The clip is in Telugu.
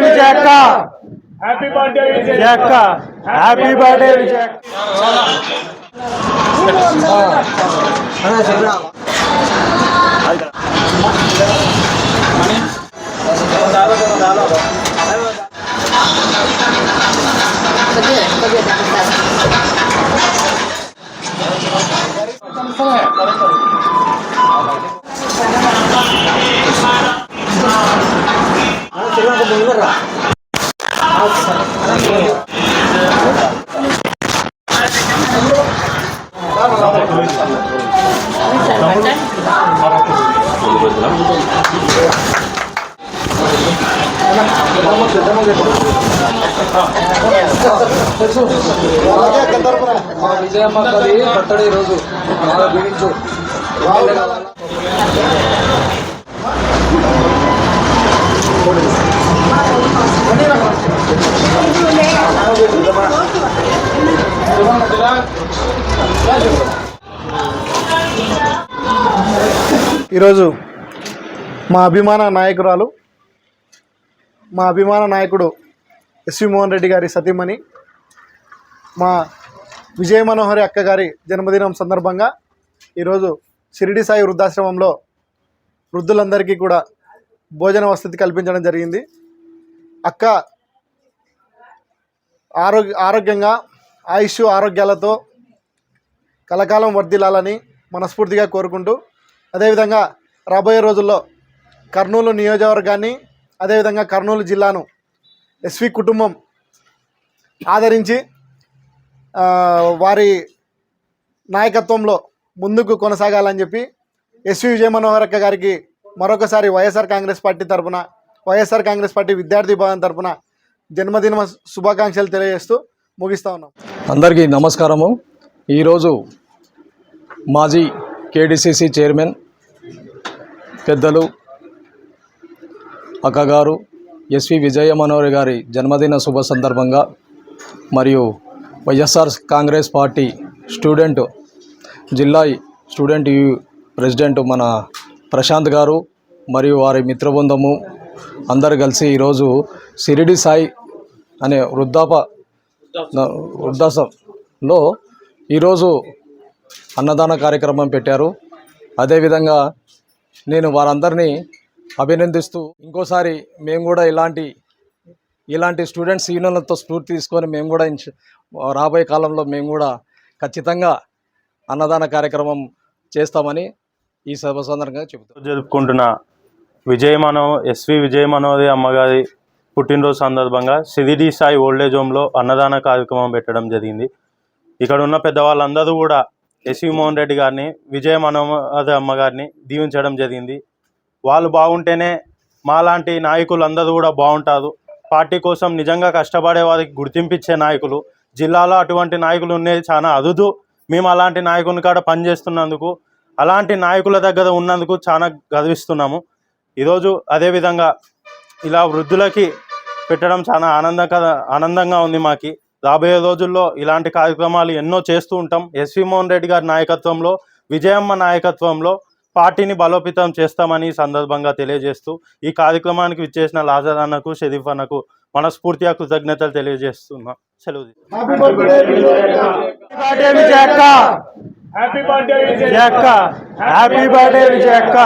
విజయక్క హ్యాపీ బర్త్డే విజయక్క హ్యాపీ బర్త్డే విజయక్క మా విజయమ్మ తల్లి బర్త్డే ఈరోజు బాగా దీవించు ఈరోజు మా అభిమాన నాయకురాలు మా అభిమాన నాయకుడు ఎస్వి మోహన్ రెడ్డి గారి సతీమణి మా విజయ మనోహరి అక్క గారి జన్మదినం సందర్భంగా ఈరోజు షిరిడి సాయి వృద్ధాశ్రమంలో వృద్ధులందరికీ కూడా భోజన వసతి కల్పించడం జరిగింది. అక్క ఆరోగ్య ఆరోగ్యంగా ఆయుష్ ఆరోగ్యాలతో కలకాలం వర్ధిల్లాలని మనస్ఫూర్తిగా కోరుకుంటూ అదేవిధంగా రాబోయే రోజుల్లో కర్నూలు నియోజకవర్గాన్ని అదేవిధంగా కర్నూలు జిల్లాను ఎస్వి కుటుంబం ఆదరించి వారి నాయకత్వంలో ముందుకు కొనసాగాలని చెప్పి ఎస్వి విజయ మనోహర్ గారికి మరొకసారి వైఎస్ఆర్ కాంగ్రెస్ పార్టీ తరఫున వైఎస్ఆర్ కాంగ్రెస్ పార్టీ విద్యార్థి భవన్ తరపున జన్మదిన శుభాకాంక్షలు తెలియజేస్తూ ముగిస్తా ఉన్నాం. అందరికీ నమస్కారము. ఈరోజు మాజీ కేడిసిసి చైర్మన్ పెద్దలు అక్కగారు ఎస్వి విజయ మనోహర్ గారి జన్మదిన శుభ సందర్భంగా మరియు వైఎస్ఆర్ కాంగ్రెస్ పార్టీ స్టూడెంట్ జిల్లా స్టూడెంట్ యూ- ప్రెసిడెంట్ మన ప్రశాంత్ గారు మరియు వారి మిత్రబృందము అందరు కలిసి ఈరోజు సిరిడి సాయి అనే వృద్ధాప వృద్ధాసంలో ఈరోజు అన్నదాన కార్యక్రమం పెట్టారు. అదేవిధంగా నేను వారందరినీ అభినందిస్తూ ఇంకోసారి మేము కూడా ఇలాంటి ఇలాంటి స్టూడెంట్స్ యూనియన్లతో స్ఫూర్తి తీసుకొని మేము కూడా రాబోయే కాలంలో మేము కూడా ఖచ్చితంగా అన్నదాన కార్యక్రమం చేస్తామని ఈ సభ సందర్భంగా చెబుతాం జరుపుకుంటున్న విజయ మనో ఎస్వి విజయ మనోహరి అమ్మగారి పుట్టినరోజు సందర్భంగా సిరిడి సాయి ఓల్డేజ్ హోమ్లో అన్నదాన కార్యక్రమం పెట్టడం జరిగింది. ఇక్కడ ఉన్న పెద్దవాళ్ళందరూ కూడా ఎస్వి మోహన్ రెడ్డి గారిని విజయ మనోమధ అమ్మ గారిని దీవించడం జరిగింది. వాళ్ళు బాగుంటేనే మాలాంటి నాయకులందరూ కూడా బాగుంటారు. పార్టీ కోసం నిజంగా కష్టపడే వారికి గుర్తింపిచ్చే నాయకులు జిల్లాలో అటువంటి నాయకులు ఉండేది చాలా అరుదు. మేము అలాంటి నాయకుని కాడ పనిచేస్తున్నందుకు అలాంటి నాయకుల దగ్గర ఉన్నందుకు చాలా గర్విస్తున్నాము. ఈరోజు అదేవిధంగా ఇలా వృద్ధులకి పెట్టడం చాలా ఆనందకర ఆనందంగా ఉంది మాకి. రాబోయే రోజుల్లో ఇలాంటి కార్యక్రమాలు ఎన్నో చేస్తూ ఉంటాం. ఎస్వి మోహన్ రెడ్డి గారి నాయకత్వంలో విజయమ్మ నాయకత్వంలో పార్టీని బలోపేతం చేస్తామని ఈ సందర్భంగా తెలియజేస్తూ ఈ కార్యక్రమానికి విచ్చేసిన లాజర్ అన్నకు షరీఫ్ అన్నకు మనస్ఫూర్తిగా కృతజ్ఞతలు తెలియజేస్తున్నా. సెలవు హ్యాపీ బర్త్డే విజయక్క హ్యాపీ బర్త్డే విజయక్క